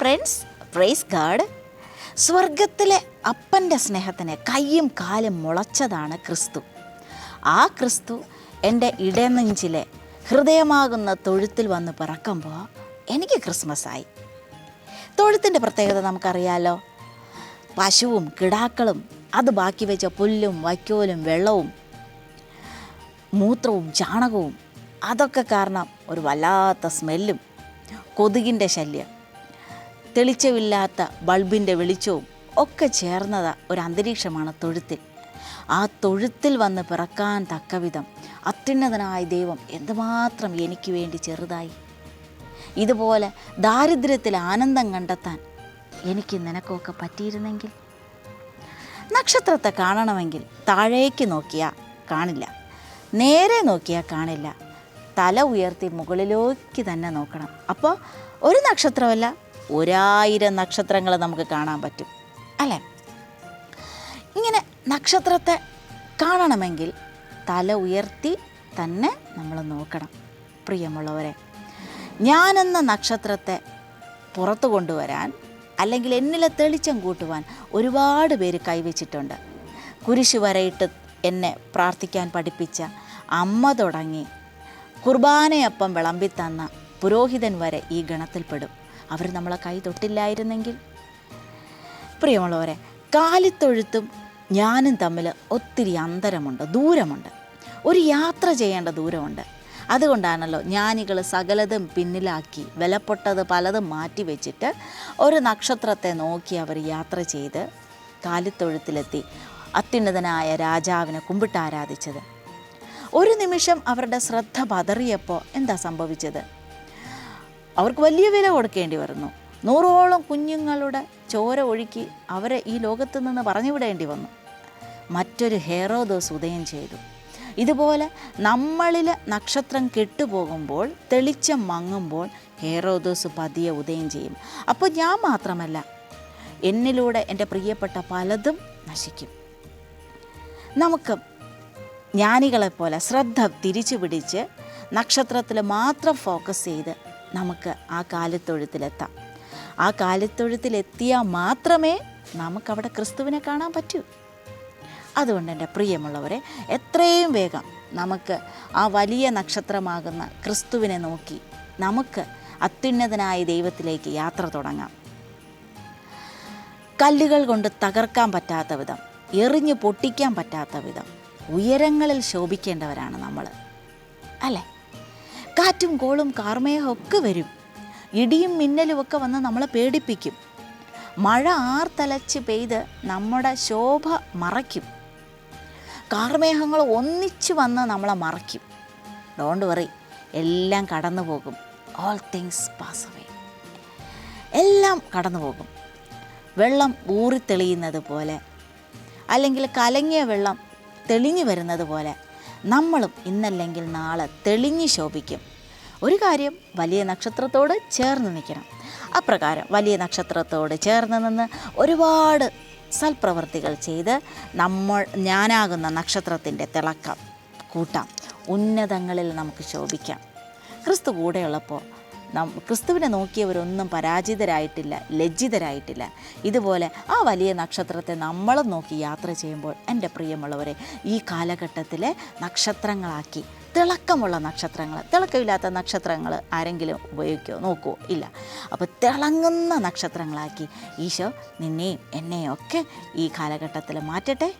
God സ്വർഗത്തിലെ അപ്പന്റെ സ്നേഹത്തിന് കയ്യും കാലും മുളച്ചതാണ് ക്രിസ്തു. ആ ക്രിസ്തു എന്റെ ഇടനെഞ്ചിലെ ഹൃദയമാകുന്ന തൊഴുത്തിൽ വന്ന് പിറക്കുമ്പോൾ എനിക്ക് ക്രിസ്മസായി തൊഴുത്തിന്റെ പ്രത്യേകത നമുക്കറിയാലോ. പശുവും കിടാക്കളും അത് ബാക്കി വെച്ച പുല്ലും വൈക്കോലും വെള്ളവും മൂത്രവും ചാണകവും അതൊക്കെ കാരണം ഒരു വല്ലാത്ത സ്മെല്ലും കൊതുകിന്റെ ശല്യം. തെളിച്ചമില്ലാത്ത ബൾബിന്റെ വെളിച്ചവും ഒക്കെ ചേർന്നത ഒരു അന്തരീക്ഷമാണ് തൊഴുത്തിൽ. ആ തൊഴുത്തിൽ വന്ന് പിറക്കാൻ തക്കവിധം അത്യുന്നതനായ ദൈവം എന്തുമാത്രം എനിക്ക് വേണ്ടി ചെറുതായി. ഇതുപോലെ ദാരിദ്ര്യത്തിൽ ആനന്ദം കണ്ടെത്താൻ എനിക്ക് നിനക്കൊക്കെ പറ്റിയിരുന്നെങ്കിൽ? നക്ഷത്രത്തെ കാണണമെങ്കിൽ താഴേക്ക് നോക്കിയാൽ കാണില്ല. നേരെ നോക്കിയാൽ കാണില്ല. തല ഉയർത്തി മുകളിലേക്ക് തന്നെ നോക്കണം. അപ്പോൾ ഒരു നക്ഷത്രമല്ല ഒരായിരം നക്ഷത്രങ്ങൾ നമുക്ക് കാണാൻ പറ്റും അല്ലേ? ഇങ്ങനെ നക്ഷത്രത്തെ കാണണമെങ്കിൽ തല ഉയർത്തി തന്നെ നമ്മൾ നോക്കണം. പ്രിയമുള്ളവരെ ഞാനെന്ന നക്ഷത്രത്തെ പുറത്തു കൊണ്ടുവരാൻ അല്ലെങ്കിൽ എന്നിലെ തെളിച്ചം കൂട്ടുവാൻ ഒരുപാട് പേര് കൈവച്ചിട്ടുണ്ട്. കുരിശു വരയിട്ട് എന്നെ പ്രാർത്ഥിക്കാൻ പഠിപ്പിച്ച അമ്മ തുടങ്ങി കുർബാനയപ്പം വിളമ്പിത്തന്ന പുരോഹിതൻ വരെ ഈ ഗണത്തിൽപ്പെടും. അവർ നമ്മളെ കൈ തൊട്ടില്ലായിരുന്നെങ്കിൽ. പ്രിയമുള്ളവരെ കാലിത്തൊഴുത്തും ഞാനും തമ്മിൽ ഒത്തിരി അന്തരമുണ്ട് ദൂരമുണ്ട്. ഒരു യാത്ര ചെയ്യേണ്ട ദൂരമുണ്ട്. അതുകൊണ്ടാണല്ലോ ജ്ഞാനികൾ സകലതും പിന്നിലാക്കി വിലപ്പെട്ടത് പലതും മാറ്റി വെച്ചിട്ട് ഒരു നക്ഷത്രത്തെ നോക്കി അവർ യാത്ര ചെയ്ത് കാലിത്തൊഴുത്തിലെത്തി അത്യുന്നതനായ രാജാവിനെ കുമ്പിട്ട് ആരാധിച്ചത് ഒരു നിമിഷം അവരുടെ ശ്രദ്ധ പതറിയപ്പോൾ എന്താ സംഭവിച്ചത്? അവർക്ക് വലിയ വില കൊടുക്കേണ്ടി വരുന്നു. നൂറോളം കുഞ്ഞുങ്ങളുടെ ചോര ഒഴുക്കി അവരെ ഈ ലോകത്ത് നിന്ന് പറഞ്ഞുവിടേണ്ടി വന്നു. മറ്റൊരു ഹേറോദോസ് ഉദയം ചെയ്തു. ഇതുപോലെ നമ്മളിൽ നക്ഷത്രം കെട്ടുപോകുമ്പോൾ തെളിച്ചം മങ്ങുമ്പോൾ ഹേറോദോസ് പതിയെ ഉദയം ചെയ്യും. അപ്പോൾ ഞാൻ മാത്രമല്ല എന്നിലൂടെ എന്റെ പ്രിയപ്പെട്ട പലതും നശിക്കും. നമുക്ക് ജ്ഞാനികളെപ്പോലെ ശ്രദ്ധ തിരിച്ചു പിടിച്ച് നക്ഷത്രത്തിൽ മാത്രം ഫോക്കസ് ചെയ്ത് നമുക്ക് ആ കാലിത്തൊഴുത്തിലെത്താം. ആ കാലിത്തൊഴുത്തിലെത്തിയാൽ മാത്രമേ നമുക്കവിടെ ക്രിസ്തുവിനെ കാണാൻ പറ്റൂ. അതുകൊണ്ട് എന്റെ പ്രിയമുള്ളവരെ എത്രയും വേഗം നമുക്ക് ആ വലിയ നക്ഷത്രമാകുന്ന ക്രിസ്തുവിനെ നോക്കി നമുക്ക് അത്യുന്നതനായ ദൈവത്തിലേക്ക് യാത്ര തുടങ്ങാം. കല്ലുകൾ കൊണ്ട് തകർക്കാൻ പറ്റാത്ത വിധം എറിഞ്ഞു പൊട്ടിക്കാൻ പറ്റാത്ത വിധം ഉയരങ്ങളിൽ ശോഭിക്കേണ്ടവരാണ് നമ്മൾ അല്ലേ? കാറ്റും കോളും കാർമേഹവും ഒക്കെ വരും. ഇടിയും മിന്നലും ഒക്കെ വന്ന് നമ്മളെ പേടിപ്പിക്കും. മഴ ആർത്തലച്ച് പെയ്ത് നമ്മുടെ ശോഭ മറയ്ക്കും. കാർമേഹങ്ങൾ ഒന്നിച്ചു വന്ന് നമ്മളെ മറയ്ക്കും. ഡോണ്ട് വറി എല്ലാം കടന്നു പോകും. ഓൾ തിങ്സ് പാസ് അവേ എല്ലാം കടന്നു പോകും. വെള്ളം ഊറിത്തെളിയുന്നത് പോലെ അല്ലെങ്കിൽ കലങ്ങിയ വെള്ളം തെളിഞ്ഞു വരുന്നത് പോലെ നമ്മളും ഇന്നല്ലെങ്കിൽ നാളെ തെളിഞ്ഞു ശോഭിക്കും. ഒരു കാര്യം വലിയ നക്ഷത്രത്തോട് ചേർന്ന് നിൽക്കണം. അപ്രകാരം വലിയ നക്ഷത്രത്തോട് ചേർന്ന് നിന്ന് ഒരുപാട് സൽപ്രവൃത്തികൾ ചെയ്ത് നമ്മൾ ഞാനാകുന്ന നക്ഷത്രത്തിന്റെ തിളക്കം കൂട്ടാം. ഉന്നതങ്ങളിൽ നമുക്ക് ശോഭിക്കാം. ക്രിസ്തു കൂടെയുള്ളപ്പോൾ ക്രിസ്തുവിനെ നോക്കിയവരൊന്നും പരാജിതരായിട്ടില്ല ലജ്ജിതരായിട്ടില്ല. ഇതുപോലെ ആ വലിയ നക്ഷത്രത്തെ നമ്മൾ നോക്കി യാത്ര ചെയ്യുമ്പോൾ എന്റെ പ്രിയമുള്ളവരെ ഈ കാലഘട്ടത്തിലെ നക്ഷത്രങ്ങളാക്കി തിളക്കമുള്ള നക്ഷത്രങ്ങൾ തിളക്കമില്ലാത്ത നക്ഷത്രങ്ങൾ ആരെങ്കിലും ഉപയോഗിക്കുമോ നോക്കുമോ ഇല്ല. അപ്പോൾ തിളങ്ങുന്ന നക്ഷത്രങ്ങളാക്കി. ഈശോ നിന്നെയും എന്നെയും ഒക്കെ ഈ കാലഘട്ടത്തിൽ മാറ്റട്ടെ.